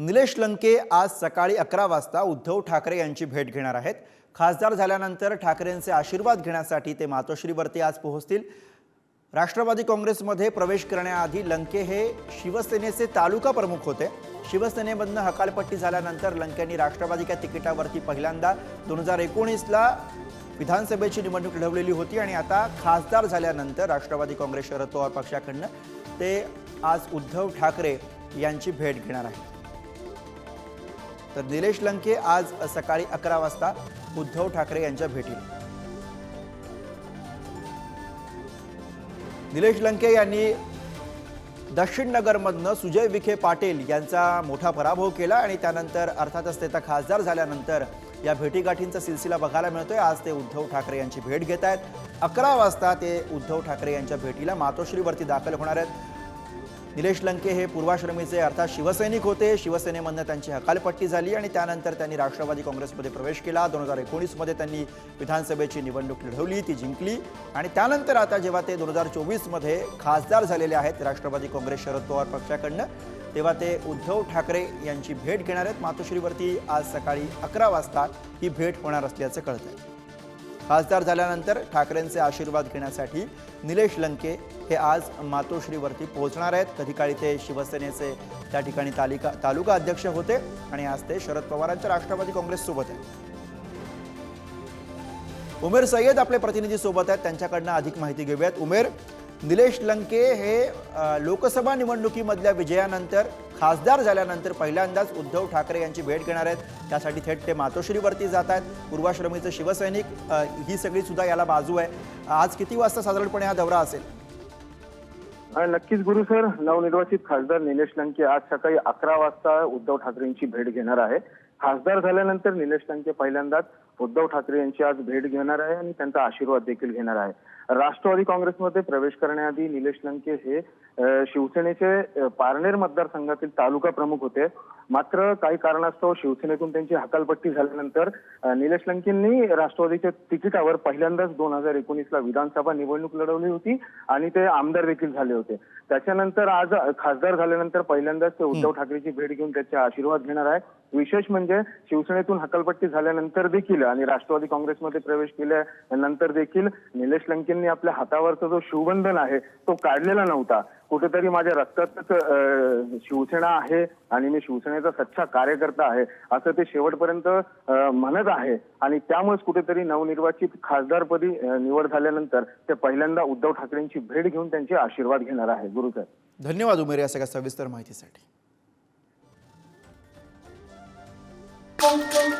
निलेश लंके आज सकाळी अकरा वाजता उद्धव ठाकरे यांची भेट घेणार आहेत. खासदार झाल्यानंतर ठाकरेंचे आशीर्वाद घेण्यासाठी ते मातोश्रीवरती आज पोहोचतील. राष्ट्रवादी काँग्रेसमध्ये प्रवेश करण्याआधी लंके हे शिवसेनेचे तालुका प्रमुख होते. शिवसेनेमधनं हकालपट्टी झाल्यानंतर लंकेंनी राष्ट्रवादीच्या तिकिटावरती पहिल्यांदा दोन हजार एकोणीसला विधानसभेची निवडणूक लढवलेली होती आणि आता खासदार झाल्यानंतर राष्ट्रवादी काँग्रेस शरद पवार पक्षाकडनं ते आज उद्धव ठाकरे यांची भेट घेणार आहेत. तर निलेश लंके आज सकाळी अकरा वाजता उद्धव ठाकरे यांच्या भेटीला. निलेश लंके यांनी दक्षिण नगरमधनं सुजय विखे पाटील यांचा मोठा पराभव केला आणि त्यानंतर अर्थातच ते आता खासदार झाल्यानंतर या भेटीगाठींचा सिलसिला बघायला मिळतोय. आज ते उद्धव ठाकरे यांची भेट घेत आहेत अकरा वाजता ते उद्धव ठाकरे यांच्या भेटीला मातोश्रीवरती दाखल होणार आहेत. निलेश लंके हे पूर्वाश्रमीचे अर्थात शिवसैनिक होते. शिवसेनेमधनं त्यांची हकालपट्टी झाली आणि त्यानंतर त्यांनी राष्ट्रवादी काँग्रेसमध्ये प्रवेश केला. दोन हजार एकोणीसमध्ये त्यांनी विधानसभेची निवडणूक लढवली ती जिंकली. आणि त्यानंतर आता जेव्हा ते दोन हजार चोवीसमध्ये खासदार झालेले आहेत राष्ट्रवादी काँग्रेस शरद पवार पक्षाकडनं तेव्हा ते उद्धव ठाकरे यांची भेट घेणार आहेत. मातोश्रीवरती आज सकाळी अकरा वाजता ही भेट होणार असल्याचं कळतं आहे खासदार झाल्यानंतर ठाकरेंचे आशीर्वाद घेण्यासाठी निलेश लंके हे आज मातोश्रीवरती पोहोचणार आहेत. कधी काळी ते शिवसेनेचे त्या ठिकाणी तालिका तालुका अध्यक्ष होते आणि आज ते शरद पवारांच्या राष्ट्रवादी काँग्रेससोबत आहेत. उमेर सय्यद आपले प्रतिनिधी सोबत आहेत. त्यांच्याकडनं अधिक माहिती घेऊयात. उमेर निलेश लंके हे लोकसभा निवडणुकीमधल्या विजयानंतर खासदार झाल्यानंतर पहिल्यांदाच उद्धव ठाकरे यांची भेट घेणार आहेत. त्यासाठी थेट ते मातोश्रीवरती जात आहेत. पूर्वाश्रमीचं शिवसैनिक ही सगळी सुद्धा याला बाजू आहे. आज किती वाजता साधारणपणे हा दौरा असेल? नक्कीच गुरु सर. नवनिर्वाचित खासदार निलेश लंके आज सकाळी अकरा वाजता उद्धव ठाकरेंची भेट घेणार आहे. खासदार झाल्यानंतर निलेश लंके पहिल्यांदाच उद्धव ठाकरे यांची आज भेट घेणार आहे आणि त्यांचा आशीर्वाद देखील घेणार आहे. राष्ट्रवादी काँग्रेसमध्ये प्रवेश करण्याआधी निलेश लंके हे शिवसेनेचे पारनेर मतदारसंघातील तालुका प्रमुख होते. मात्र काही कारणास्तव शिवसेनेतून त्यांची हकालपट्टी झाल्यानंतर निलेश लंकेंनी राष्ट्रवादीच्या तिकिटावर पहिल्यांदाच दोन हजार एकोणीसला विधानसभा निवडणूक लढवली होती आणि ते आमदार देखील झाले होते. त्याच्यानंतर आज खासदार झाल्यानंतर पहिल्यांदाच ते उद्धव ठाकरेची भेट घेऊन त्याचे आशीर्वाद घेणार आहे. विशेष म्हणजे शिवसेनेतून हकालपट्टी झाल्यानंतर देखील आणि राष्ट्रवादी काँग्रेसमध्ये प्रवेश केल्यानंतर देखील निलेश लंकेंनी आपल्या हातावरचा जो शिवबंधन आहे तो काढलेला नव्हता. कुठेतरी माझ्या रक्तातच शिवसेना आहे आणि मी शिवसेनेचा सच्चा कार्यकर्ता आहे असं ते शेवटपर्यंत म्हणत आहे. आणि त्यामुळेच कुठेतरी नवनिर्वाचित खासदारपदी निवड झाल्यानंतर ते पहिल्यांदा उद्धव ठाकरेंची भेट घेऊन त्यांचे आशीर्वाद घेणार आहे. गुरुसाहेब धन्यवाद उमेर या सगळ्या सविस्तर माहितीसाठी. Thank you.